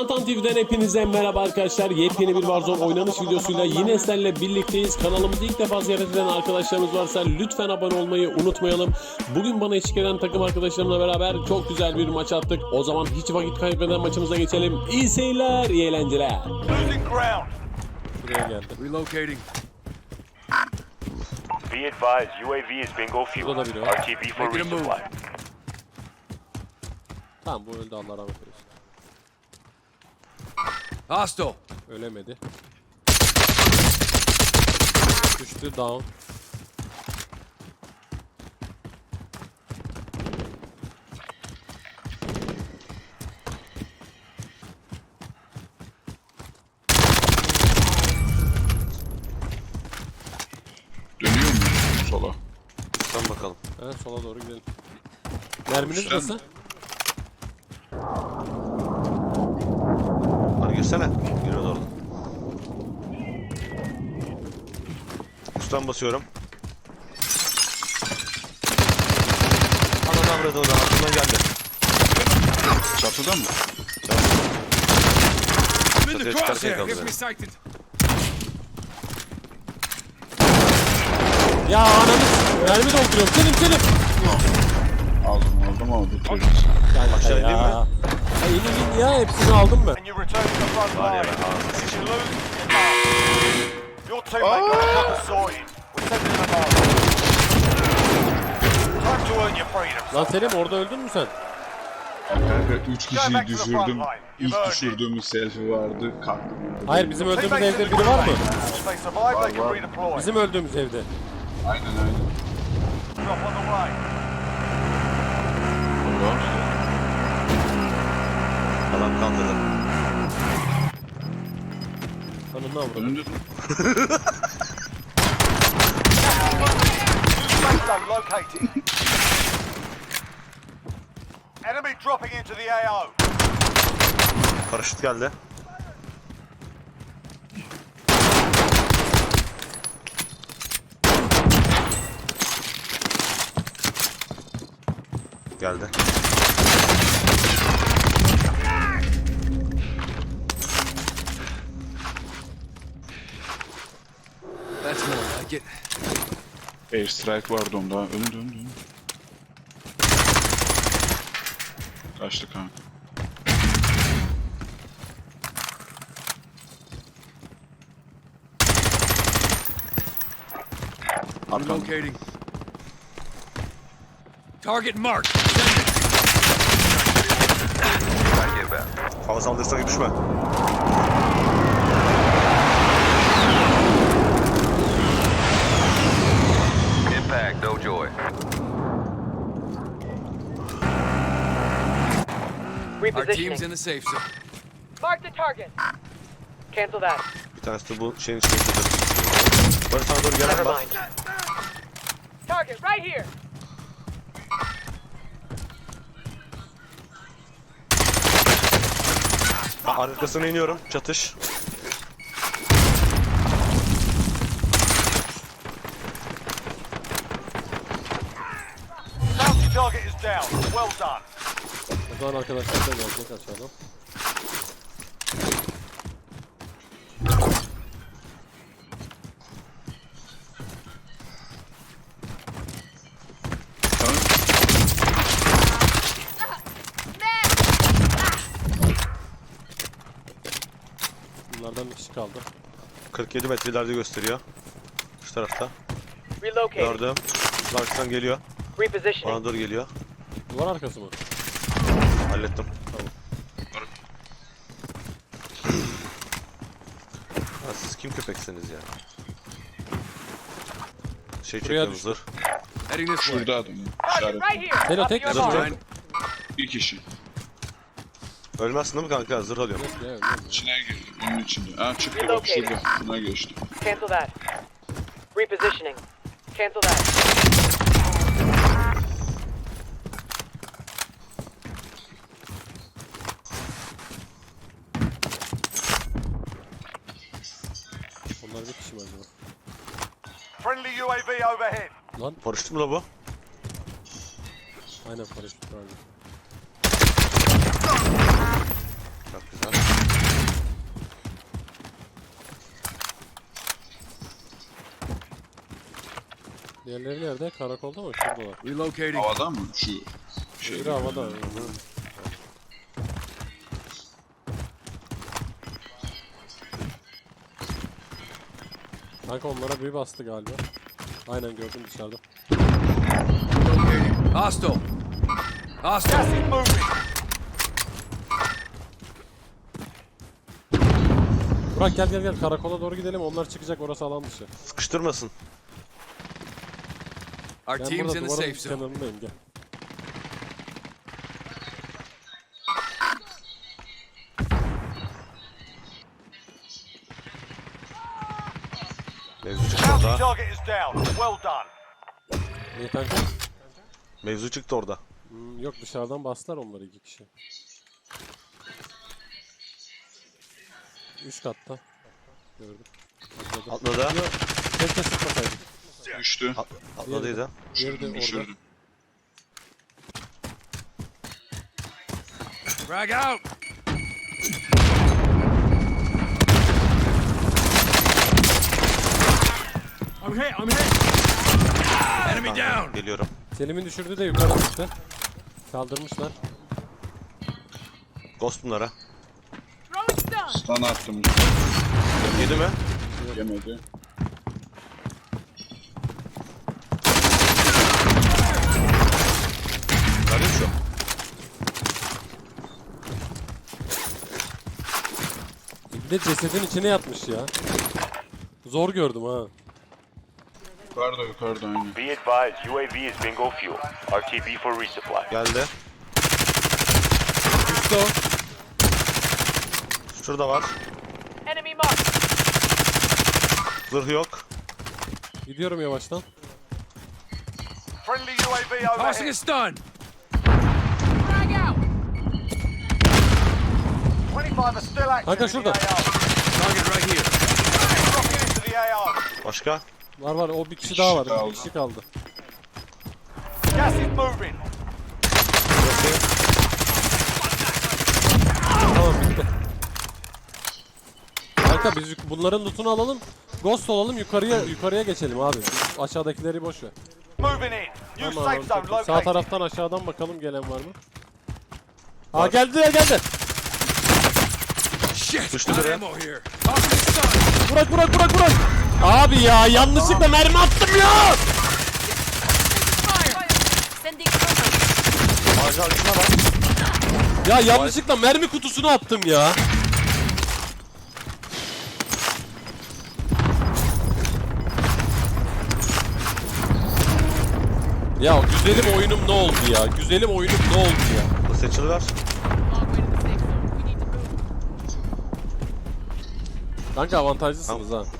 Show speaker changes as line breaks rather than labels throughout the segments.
Tantan TV'den hepinize merhaba arkadaşlar. Yepyeni bir Warzone oynanış videosuyla yine sizlerle birlikteyiz. Kanalımızı ilk defa ziyaret eden arkadaşlarımız varsa lütfen abone olmayı unutmayalım. Bugün bana eşlik eden takım arkadaşlarımla beraber çok güzel bir maç attık. O zaman hiç vakit kaybeden maçımıza geçelim. İyi seyirler, iyi eğlenceler. Buraya geldi.
Relocating.
Be advised, UAV is bingo fuel.
Burada da biri var.
RTB for resupply.
Tamam bu öldü Allah rahmet eylesin.
Hostile.
Ölemedi. Düştü down.
Dönüyor mu sola?
Sen bakalım.
Evet sola doğru gidelim. Merminiz
Sen-
nasıl?
Girsene. Giriyoruz orada. Üstten basıyorum. Ananı avradını da altından geldi.
Çatıda mı?
Çatıya çıkarken kaldı beni.
Ya ananı mermi dolduruyorum. Selim Selim.
Aldım aldım.
Kanka
Aşağı
ya.
ineyim mi?
İneyim ya hepsini aldım ben.
Var ya ağzını sıçayım.
Lan Selim orada öldün mü sen?
Kanka 3
Go back
kişiyi düşürdüm. İlk düşürdüğümüz selfie vardı. Kalktım.
Hayır bizim öldüğümüz evde biri var mı?
var.
redeploy.
Bizim öldüğümüz evde.
Aynen aynen.
Drop on the way.
Var.
Adam kaldırdı.
Ananı avradım.
Önünde
Safe zone located. Enemy dropping into the AO.
Paraşüt geldi. Geldi.
That's more like it.
airstrike vardı onda. Önünde önünde önünde. Kaçtı kanka. Arkamda.
Relocating. Target.
Hava saldırısına gibi düşme.
Impact, no joy.
Our team's in the safe zone.
Mark the target. Cancel that.
Bir tanesi de bu şeyin içine girdi. Barış sana doğru gelen
Never mind. Target right here.
Arkasına iniyorum. Çatış.
Bounty target is down. Well done.
O zaman arkadaşlar da gelecek aşağıdan. Bunlardan bir kişi kaldı.
47 metre ileride gösteriyor. Şu tarafta. Gördüm. Arkasından geliyor.
Repositioning.
Bana doğru geliyor.
Duvar arkası mı?
Hallettim. Ya siz kim köpeksiniz ya? Şey
Buraya
çekiyoruz zırh.
Heading this way.
Şurada adam. İşaret.
right here.
Hello, take this.
mark.
Fine.
Bir kişi.
Ölmezsin değil mi kanka? Zırh alıyorum.
Yok ya öyle mi?
İçine girdi. Bunun içinde. Ha çıktı bak şurada. Buna geçti.
Cancel that. Repositioning. Cancel that.
UAV overhead.
Lan
Paraşüt mü la bu?
aynen paraşüt vardı.
Çok güzel.
Diğerleri nerede? Karakolda mı? Şuradalar.
Relocating.
Havada mı? Şu şey.
Biri havada. Hı. Kanka onlara bir bastı galiba. Aynen gördüm dışarıda.
Hostile. Hostile.
Burak gel gel gel karakola doğru gidelim onlar çıkacak orası alan dışı.
Sıkıştırmasın.
Our
Ben
team's
burada
in the
duvarın
safe zone.
kenarındayım gel.
Target is down. Well done.
İyi kanka.
Mevzu çıktı orada.
Hmm, yok dışarıdan bastılar onları iki kişi. Üç katta. Gördüm. Atladı.
Atladı.
Yok, keşke sıkmasaydık.
Düştü.
At, atladıydı.
Diğeri de orada.
Düşürdüm.
Frag out. I'm hit. I'm hit. Enemy down.
Geliyorum.
Selim'in düşürdüğü de yukarı çıktı. Kaldırmışlar.
Ghost bunlara.
Stun attım.
Yedi mi?
Yemedi.
Verdim şu.
Bir de cesedin içine yatmış ya. Zor gördüm ha.
Yukarıda yukarıda aynı.
Be advised, UAV is bingo fuel. RTB for resupply.
Geldi.
Üstte o.
Şurada var.
Enemy marked.
Zırh yok.
Gidiyorum yavaştan.
Friendly UAV
Tossing a
overhead.
stun.
Frag out.
25 are still active
Kanka
in the
şurada.
AR.
Target right here.
Dropping into the AR.
Başka?
Var var o bir kişi
kişi
daha var.
kaldı.
Bir kişi kaldı.
Gas is moving.
Tamam bitti. Kanka biz yuk- bunların lootunu alalım. Ghost olalım yukarıya yukarıya geçelim abi. Aşağıdakileri boş ver.
Moving in. New
Tamam,
safe zone
çok iyi. Sağ taraftan aşağıdan bakalım gelen var mı? Aa geldi geldi.
Düştü
Got
biri.
ammo here. Tossing a stun.
Burak Burak Burak Burak. Abi ya yanlışlıkla mermi attım ya.
Ağacın arkasına bak.
Ya yanlışlıkla mermi kutusunu attım ya. Ya güzelim oyunum ne oldu ya? Güzelim oyunum ne oldu ya?
Bu seçili ver.
Kanka avantajlısınız ha.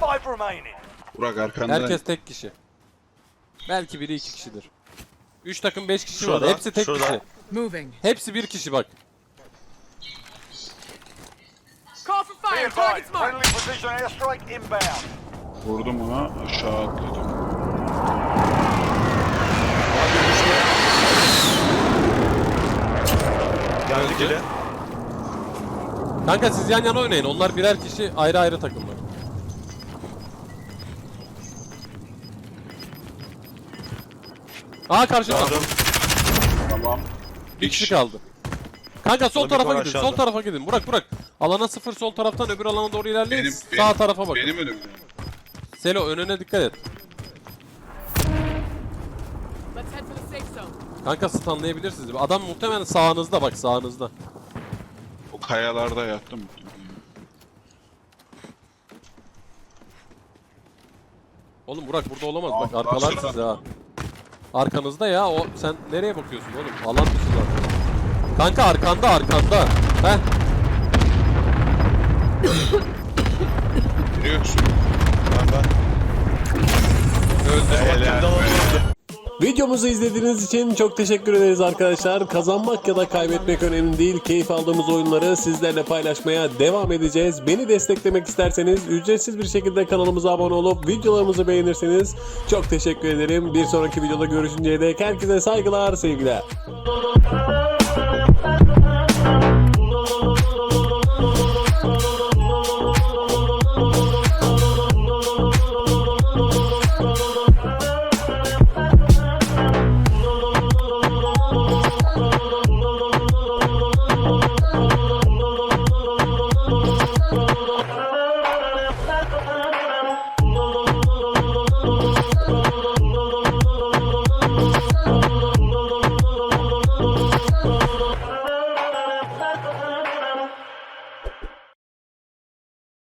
Five remaining.
Burak arkanda.
Herkes tek kişi. Belki biri iki kişidir. Üç takım beş kişi
Şurada,
var. Hepsi tek
şurada.
kişi.
Moving.
Hepsi bir kişi bak.
Call for
Be
fire.
advised,
Target's marked.
friendly precision airstrike inbound.
Vurdum ona aşağı atladı.
Geldi geri.
Kanka siz yan yana oynayın. Onlar birer kişi ayrı ayrı takımlar. Aa karşıda.
Gördüm.
Tamam.
Bir kişi kaldı. Kanka sol tarafa gidin. Sol
aşağıda.
tarafa gidin. Burak Burak. Alana sıfır sol taraftan öbür alana doğru ilerleyin.
Benim,
Sağ
benim-
tarafa bakın.
Benim önümde.
Selo önüne dikkat et.
Let's head for the safe zone.
Kanka stunlayabilirsiniz. Adam muhtemelen sağınızda bak sağınızda.
O kayalarda yattım.
Oğlum Burak burada olamaz. Bak
Aa,
arkalar size ha. Arkanızda ya. O sen nereye bakıyorsun oğlum? Alan dışı zaten. Kanka arkanda arkanda. Heh.
Biliyorsun.
Kanka.
Öldü.
Helal.
Videomuzu izlediğiniz için çok teşekkür ederiz arkadaşlar. Kazanmak ya da kaybetmek önemli değil. Keyif aldığımız oyunları sizlerle paylaşmaya devam edeceğiz. Beni desteklemek isterseniz ücretsiz bir şekilde kanalımıza abone olup videolarımızı beğenirseniz çok teşekkür ederim. Bir sonraki videoda görüşünceye dek herkese saygılar, sevgiler.